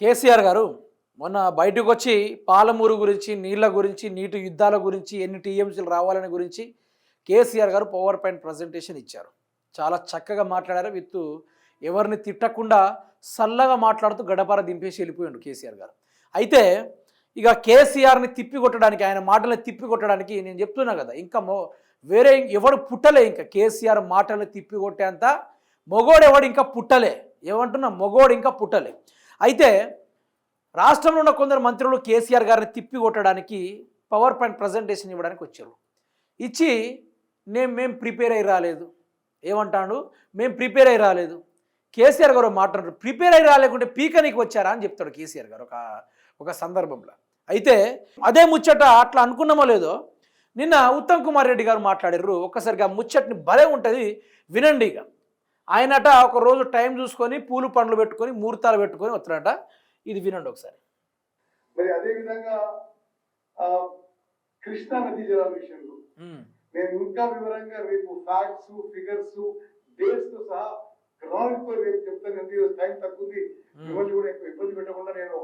కేసీఆర్ గారు మొన్న బయటకు వచ్చి పాలమూరు గురించి నీళ్ళ గురించి నీటి యుద్ధాల గురించి ఎన్ని టీఎంసీలు రావాలని గురించి కేసీఆర్ గారు పవర్ పాయింట్ ప్రజెంటేషన్ ఇచ్చారు. చాలా చక్కగా మాట్లాడారు. విత్ ఎవరిని తిట్టకుండా సల్లగా మాట్లాడుతూ గడపార దింపేసి వెళ్ళిపోయాడు కేసీఆర్ గారు. అయితే ఇక కేసీఆర్ని తిప్పికొట్టడానికి ఆయన మాటలను తిప్పికొట్టడానికి నేను చెప్తున్నా కదా ఇంకా మో వేరే ఎవడు పుట్టలే ఇంకా. కేసీఆర్ మాటలను తిప్పి కొట్టేంత మొగోడు ఎవడు ఇంకా పుట్టలే. ఏమంటున్నా? మొగోడు ఇంకా పుట్టలే. అయితే రాష్ట్రంలో ఉన్న కొందరు మంత్రులు కేసీఆర్ గారిని తిప్పి కొట్టడానికి పవర్ పాయింట్ ప్రజెంటేషన్ ఇవ్వడానికి వచ్చారు. ఇచ్చి నేను మేము ప్రిపేర్ అయి రాలేదు. ఏమంటాడు? మేము ప్రిపేర్ అయి రాలేదు. కేసీఆర్ గారు మాట్లాడారు ప్రిపేర్ అయి రాలేకుంటే పీకనికి వచ్చారా? అని చెప్తాడు కేసీఆర్ గారు ఒక ఒక సందర్భంలో. అయితే అదే ముచ్చట అట్లా అనుకున్నామో లేదో నిన్న ఉత్తమ్ కుమార్ రెడ్డి గారు మాట్లాడారు ఒక్కసారిగా ముచ్చట్ని భలే ఉంటుంది వినండి ఇక. ఆయనట ఒక రోజు టైం చూసుకొని పూలు పండ్లు పెట్టుకొని ముహూర్తాలు పెట్టుకొని వస్తాడట. ఇది వినండి ఒకసారి. మరి అదే విధంగా కృష్ణా నదీ జలాల విషయంలో నేను ఇంకా వివరంగా రేపు ఫ్యాక్ట్స్ ఫిగర్స్ డేట్స్తో సహా గ్రౌండ్తో రేపు చెప్తాను. ఎందుకు ఈరోజు టైం తక్కువ ఉంది మిమ్మల్ని కూడా ఎక్కువ. ఇబ్బంది పెట్టకుండా నేను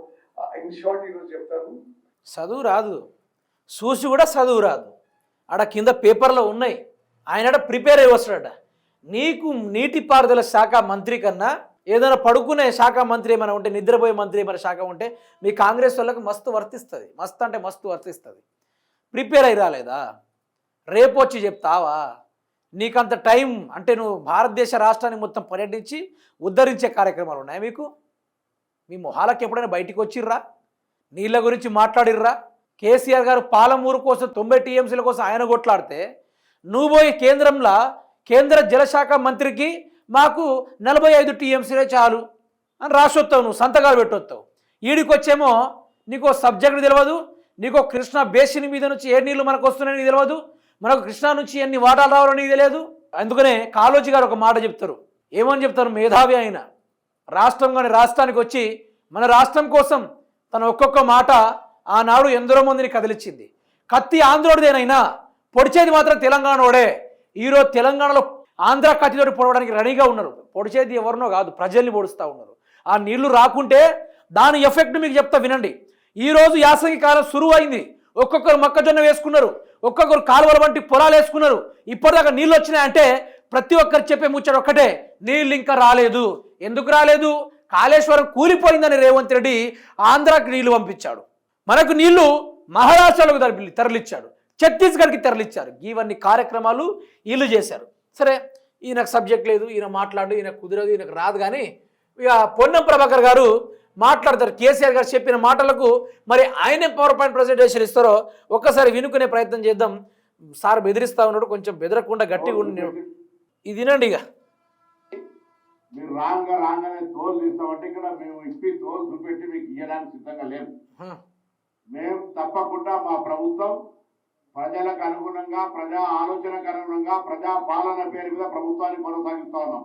ఇన్ షార్ట్ ఈరోజు చెప్తాను. చదువు రాదు. చూసి కూడా చదువు రాదు. ఆడ కింద పేపర్లో ఉన్నాయి. ఆయనట ప్రిపేర్ అయ్యి వస్తాడట. నీకు నీటిపారుదల శాఖ మంత్రి కన్నా ఏదైనా పడుకునే శాఖ మంత్రి ఏమైనా ఉంటే నిద్రపోయే మంత్రి ఏమైనా శాఖ ఉంటే మీ కాంగ్రెస్ వాళ్ళకి మస్తు వర్తిస్తుంది. మస్తు అంటే మస్తు వర్తిస్తుంది. ప్రిపేర్ అయి రాలేదా? రేపు వచ్చి చెప్తావా? నీకంత టైం అంటే నువ్వు భారతదేశ రాష్ట్రాన్ని మొత్తం పర్యటించి ఉద్ధరించే కార్యక్రమాలు ఉన్నాయి మీకు? మీ మొహాలకు ఎప్పుడైనా బయటికి వచ్చిర్రా? నీళ్ళ గురించి మాట్లాడిర్రా? కేసీఆర్ గారు పాలమూరు కోసం తొంభై టీఎంసీల కోసం ఆయన కొట్లాడితే నువ్వు పోయి కేంద్రంలో కేంద్ర జలశాఖ మంత్రికి మాకు నలభై ఐదు టీఎంసీలే చాలు. అని రాసొత్తావు నువ్వు సంతకాలు పెట్టొస్తావు ఈడికొచ్చేమో నీకు సబ్జెక్ట్ తెలియదు నీకు కృష్ణా బేసిన్ మీద నుంచి ఏ నీళ్ళు మనకు వస్తున్నాయని తెలియదు మనకు కృష్ణా నుంచి ఎన్ని వాటాలు రావాలని తెలియదు. అందుకనే కాలోజీ గారు ఒక మాట చెప్తారు. ఏమని చెప్తారు? మేధావి ఆయన రాష్ట్రం కానీ రాష్ట్రానికి వచ్చి మన రాష్ట్రం కోసం తన ఒక్కొక్క మాట ఆనాడు ఎందరో మందిని కదిలిచ్చింది. కత్తి ఆంధ్రోడిదేనైనా పొడిచేది మాత్రం తెలంగాణోడే. ఈరోజు తెలంగాణలో ఆంధ్ర కత్తితోటి పొడవడానికి రెడీగా ఉన్నారు. పొడిచేది ఎవరినో కాదు ప్రజల్ని పొడుస్తూ ఉన్నారు. ఆ నీళ్ళు రాకుంటే దాని ఎఫెక్ట్ మీకు చెప్తా వినండి. ఈరోజు యాసంగి కాలం సురువు అయింది. ఒక్కొక్కరు మొక్కజొన్న వేసుకున్నారు. ఒక్కొక్కరు కాలువల వంటి పొలాలు వేసుకున్నారు. ఇప్పటిదాకా నీళ్ళు వచ్చినాయంటే ప్రతి ఒక్కరు చెప్పే ముచ్చట ఒక్కటే నీళ్ళు ఇంకా రాలేదు. ఎందుకు రాలేదు? కాళేశ్వరం కూలిపోయిందని రేవంత్ రెడ్డి ఆంధ్రాకి నీళ్ళు పంపించాడు. మనకు నీళ్ళు మహారాష్ట్రలోకి తరలి తరలిచ్చాడు. ఛత్తీస్గఢ్కి తరలిచ్చారు. ఇవన్నీ కార్యక్రమాలు వీళ్ళు చేశారు. సరే ఈయనకు సబ్జెక్ట్ లేదు ఈయన మాట్లాడు ఈయన కుదరదు ఈయనకు రాదు కానీ ఇక పొన్నం ప్రభాకర్ గారు మాట్లాడతారు. కేసీఆర్ గారు చెప్పిన మాటలకు మరి ఆయన పవర్ పాయింట్ ప్రజెంటేషన్ ఇస్తారో ఒక్కసారి వినుకునే ప్రయత్నం చేద్దాం. సార్ బెదిరిస్తా ఉన్నాడు కొంచెం బెదరకుండా గట్టిగా ఉండి ఇది వినండి ఇక. మీరు రాంగా రాగానే తోలు తీస్తామంటే ఇక్కడ మేము ఇప్పి తోలు చూపెట్టి మీకు ఇవ్వడానికి సిద్ధంగా లేము. మేము తప్పకుండా మా ప్రభుత్వం ప్రజలకు అనుగుణంగా ప్రజా ఆలోచనకు అనుగుణంగా ప్రజా పాలన పేరు మీద ప్రభుత్వాన్ని కొనసాగిస్తా ఉన్నాం.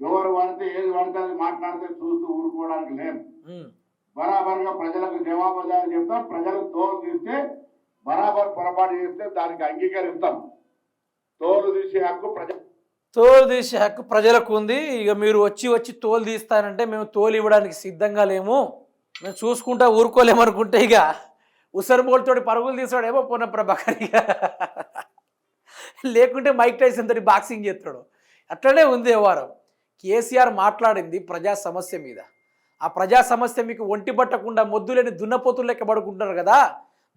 ఎవరు పడితే ఏది పడితే అది మాట్లాడితే చూస్తూ ఊరుకోవడానికి హ్మ్. బరాబర్గా ప్రజలకు జవాబుదారి చెప్తాం ప్రజలకు తోలు తీస్తే బరాబర్ పొరపాటు చేస్తే దానికి అంగీకరిస్తాం. తోలు తీసే హక్కు ప్రజ తోలు తీసే హక్కు ప్రజలకు ఉంది. ఇక మీరు వచ్చి వచ్చి తోలు తీస్తానంటే మేము తోలు ఇవ్వడానికి సిద్ధంగా లేము. మేము చూసుకుంటా ఊరుకోలేమనుకుంటే ఇక ఉసరుమోళ్ళతోటి పరుగులు తీసాడేమో పొన్న ప్రభాకర్ లేకుంటే మైక్ టైసన్ తోటి బాక్సింగ్ చేస్తాడు అట్లనే ఉంది వ్యవహారం కేసీఆర్ మాట్లాడింది ప్రజా సమస్య మీద. ఆ ప్రజా సమస్య మీకు ఒంటి పట్టకుండా మొద్దులేని దున్నపోతులు లెక్క పడుకుంటారు కదా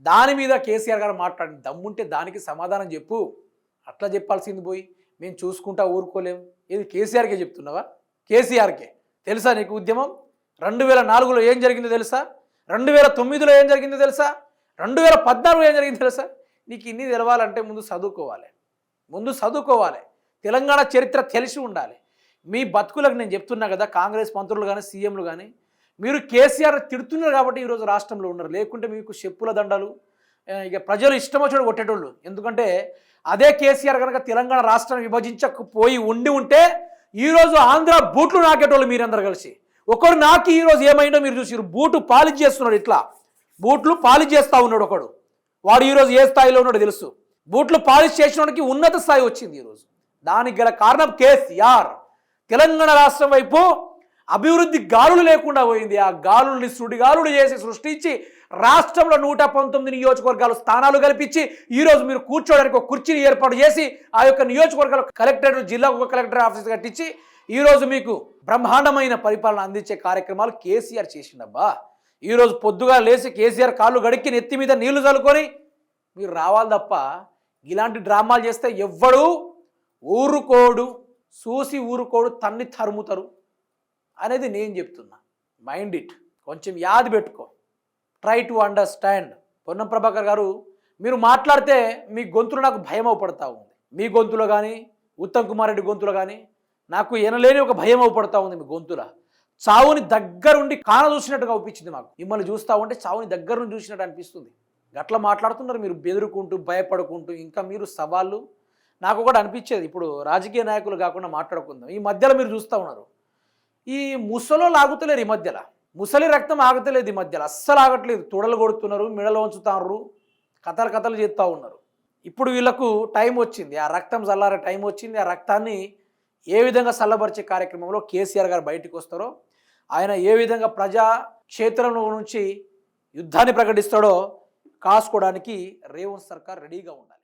దాని మీద కేసీఆర్ గారు మాట్లాడింది. దమ్ముంటే దానికి సమాధానం చెప్పు. అట్లా చెప్పాల్సింది పోయి. మేము చూసుకుంటా ఊరుకోలేము ఇది కేసీఆర్కే చెప్తున్నావా? కేసీఆర్కే. తెలుసా నీకు ఉద్యమం? రెండు వేల నాలుగులో ఏం జరిగిందో తెలుసా? రెండు వేల తొమ్మిదిలో ఏం జరిగిందో తెలుసా? రెండు వేల పద్నాలుగు ఏం జరిగింది తెలుసా? నీకు ఇన్ని తెలవాలంటే ముందు చదువుకోవాలి. ముందు చదువుకోవాలి. తెలంగాణ చరిత్ర తెలిసి ఉండాలి. మీ బతుకులకు నేను చెప్తున్నా కదా కాంగ్రెస్ మంత్రులు కానీ సీఎంలు కానీ మీరు కేసీఆర్ తిడుతున్నారు కాబట్టి ఈరోజు రాష్ట్రంలో ఉన్నారు. లేకుంటే మీకు చెప్పుల దండలు ఇక ప్రజలు ఇష్టం వచ్చాడు కొట్టేటోళ్ళు. ఎందుకంటే అదే కేసీఆర్ కనుక తెలంగాణ రాష్ట్రం విభజించకపోయి ఉండి ఉంటే ఈరోజు ఆంధ్ర బూట్లు నాకేటోళ్ళు మీరందరూ కలిసి. ఒకరు నాకి ఈరోజు ఏమైందో మీరు చూసి బూటు పాలిష్ చేస్తున్నారు ఇట్లా. బూట్లు పాలిష్ చేస్తూ ఉన్నాడు ఒకడు. వాడు ఈరోజు ఏ స్థాయిలో ఉన్నాడో తెలుసు. బూట్లు పాలిష్ చేసినోడికి ఉన్నత స్థాయి వచ్చింది ఈరోజు దానికి గల కారణం కేసీఆర్. తెలంగాణ రాష్ట్రం వైపు అభివృద్ధి గాలులు లేకుండా పోయింది. ఆ గాలుల్ని సుడిగాలులు చేసి సృష్టించి రాష్ట్రంలో నూట పంతొమ్మిది నియోజకవర్గాలు స్థానాలు కల్పించి ఈరోజు మీరు కూర్చోడానికి ఒక కుర్చీని ఏర్పాటు చేసి ఆ యొక్క నియోజకవర్గాల కలెక్టరేట్ జిల్లా ఒక కలెక్టర్ ఆఫీస్ కట్టించి ఈరోజు మీకు బ్రహ్మాండమైన పరిపాలన అందించే కార్యక్రమాలు కేసీఆర్ చేసిండబ్బా. ఈరోజు పొద్దుగా లేచి కేసీఆర్ కాళ్ళు గడిక్కి నెత్తి మీద నీళ్ళు చల్లుకొని మీరు రావాలి తప్ప ఇలాంటి డ్రామాలు చేస్తే ఎవ్వడు ఊరుకోడు చూసి ఊరుకోడు తన్ని తరుముతారు అనేది నేను చెప్తున్నా. మైండ్ ఇట్ కొంచెం యాది పెట్టుకో. Try to understand Ponnam Prabhakar గారు మీరు మాట్లాడితే మీ గొంతులో నాకు భయం అవపడతా ఉంది. మీ గొంతులో కానీ ఉత్తమ్ కుమార్ రెడ్డి గొంతులో కానీ నాకు ఎనలేని ఒక భయం అవపడతా ఉంది మీ గొంతుల. చావుని దగ్గరుండి కాన చూసినట్టుగా అనిపించింది మాకు. మిమ్మల్ని చూస్తూ ఉంటే చావుని దగ్గరుండి చూసినట్టు అనిపిస్తుంది. గట్లా మాట్లాడుతున్నారు మీరు బెదురుకుంటూ భయపడుకుంటూ ఇంకా మీరు సవాళ్ళు. నాకు కూడా అనిపించేది ఇప్పుడు రాజకీయ నాయకులు కాకుండా మాట్లాడుకుందాం. ఈ మధ్యలో మీరు చూస్తూ ఉన్నారు. ఈ ముసలో లాగుతలేరు ఈ మధ్యలో. ముసలి రక్తం ఆగతలేదు ఈ మధ్యలో. అస్సలు ఆగట్లేదు. తొడలు కొడుతున్నారు మెడలో ఉంచుతారు కథలు కథలు చేస్తూ ఉన్నారు. ఇప్పుడు వీళ్ళకు టైం వచ్చింది. ఆ రక్తం చల్లారే టైం వచ్చింది. ఆ రక్తాన్ని ఏ విధంగా చల్లబరిచే కార్యక్రమంలో కేసీఆర్ గారు బయటకు వస్తారో ఆయన ఏ విధంగా ప్రజా క్షేత్రంలో నుంచి యుద్ధాన్ని ప్రకటిస్తాడో కాసుకోవడానికి రేవంత్ సర్కార్ రెడీగా ఉండాలి.